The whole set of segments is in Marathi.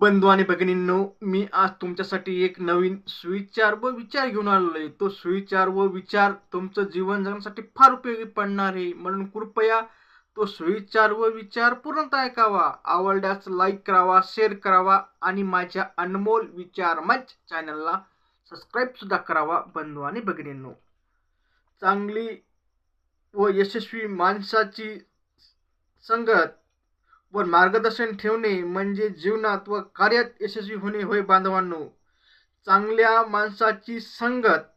बंधू आणि भगिनींनो मी आज तुमच्यासाठी एक नवीन सुविचार व विचार घेऊन आलेलो आहे तो सुविचार व विचार तुमचं जीवन जगण्यासाठी फार उपयोगी पडणार आहे. म्हणून कृपया तो सुविचार व विचार पूर्णतः ऐकावा. आवडल्यास लाईक करावा शेअर करावा आणि माझ्या अनमोल विचार मंच चॅनलला सबस्क्राईब सुद्धा करावा बंधू आणि भगिनींनो. चांगली व यशस्वी माणसाची संगत व मार्गदर्शन ठेवणे म्हणजे जीवनात व कार्यात यशस्वी होणे होय बांधवांनो. चांगल्या माणसाची संगत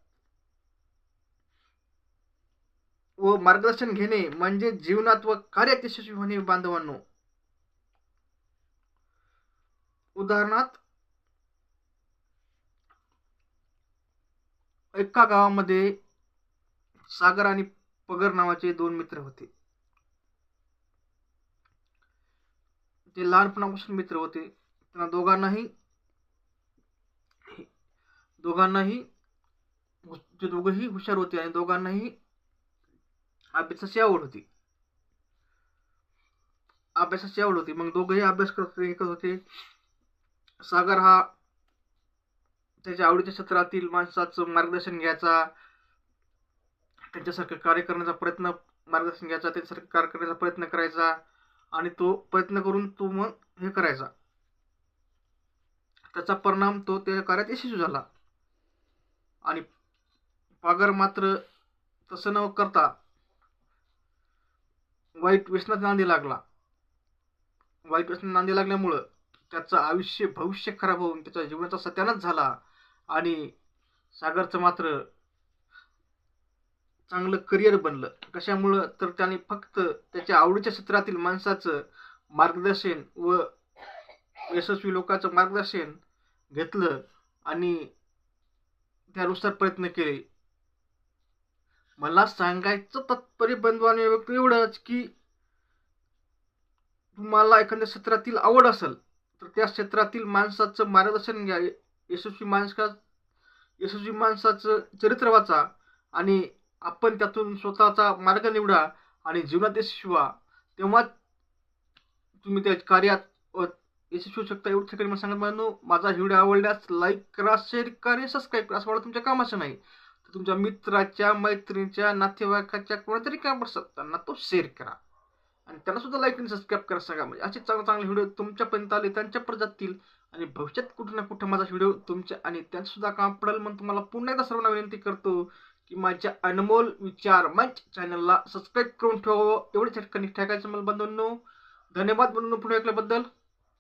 व मार्गदर्शन घेणे म्हणजे जीवनात व कार्यात यशस्वी होणे बांधवांनो. उदाहरणार्थ एका गावामध्ये सागर आणि पगर नावाचे दोन मित्र होते. ते लहानपणापासून मित्र होते. त्यांना दोघांनाही दोघांनाही ते दोघंही हुशार होते आणि दोघांनाही अभ्यासाची आवड होती. अभ्यासाची आवड होती. मग दोघंही अभ्यास करत होते हे करत होते. सागर हा त्याच्या आवडीच्या क्षेत्रातील माणसाचं मार्गदर्शन घ्यायचा त्यांच्यासारखं कार्य करण्याचा प्रयत्न मार्गदर्शन घ्यायचा त्यांच्यासारखं कार्य करण्याचा प्रयत्न करायचा. आणि तो प्रयत्न करून तो मग हे करायचा. त्याचा परिणाम तो त्या कार्यात यशस्वी झाला. आणि पागर मात्र तसं न करता वाईट व्यसनात नांदी लागला. वाईट व्यसनात नांदी लागल्यामुळं त्याचं आयुष्य भविष्य खराब होऊन त्याच्या जीवनाचा सत्यानच झाला. आणि सागरचं मात्र चांगलं करिअर बनलं. कशामुळं? तर त्याने फक्त त्याच्या आवडीच्या क्षेत्रातील माणसाचं मार्गदर्शन व यशस्वी लोकांचं मार्गदर्शन घेतलं आणि त्यानुसार प्रयत्न केले. मला सांगायचं तात्पर्य बंधवाने व्यक्त एवढंच की तुम्हाला एखाद्या क्षेत्रातील आवड असेल तर त्या क्षेत्रातील माणसाचं मार्गदर्शन घ्या. यशस्वी माणसा यशस्वी माणसाचं चरित्र वाचा आणि आपण त्यातून स्वतःचा मार्ग निवडा आणि जीवनात यशस्वी व्हा. तेव्हा तुम्ही त्या कार्यात यशस्वी होऊ शकता. एवढं ठिकाणी मला सांगत म्हणून माझा व्हिडिओ आवडल्यास लाईक करा शेअर करा आणि सबस्क्राईब करा. असं मला तुमच्या कामाचं नाही. तर तुमच्या मित्राच्या मैत्रिणीच्या नातेवाईकाच्या कोणातरी काम असतात त्यांना तो शेअर करा. आणि त्यांना सुद्धा लाईक आणि सबस्क्राईब करा सांगा म्हणजे असे चांगले चांगले व्हिडिओ तुमच्यापर्यंत आले त्यांच्यापर्यंत जातील आणि भविष्यात कुठं ना कुठं माझा व्हिडिओ तुमच्या आणि त्यांचं सुद्धा काम पडेल म्हणून तुम्हाला पुन्हा एकदा सर्वांना विनंती करतो. की माझ्या अनमोल विचार मंच चॅनलला सबस्क्राईब करून ठेवावं. एवढे ठिकाणी ठेकायचं मला बंधूंनो. धन्यवाद बंधूंनो पुढे ऐकल्याबद्दल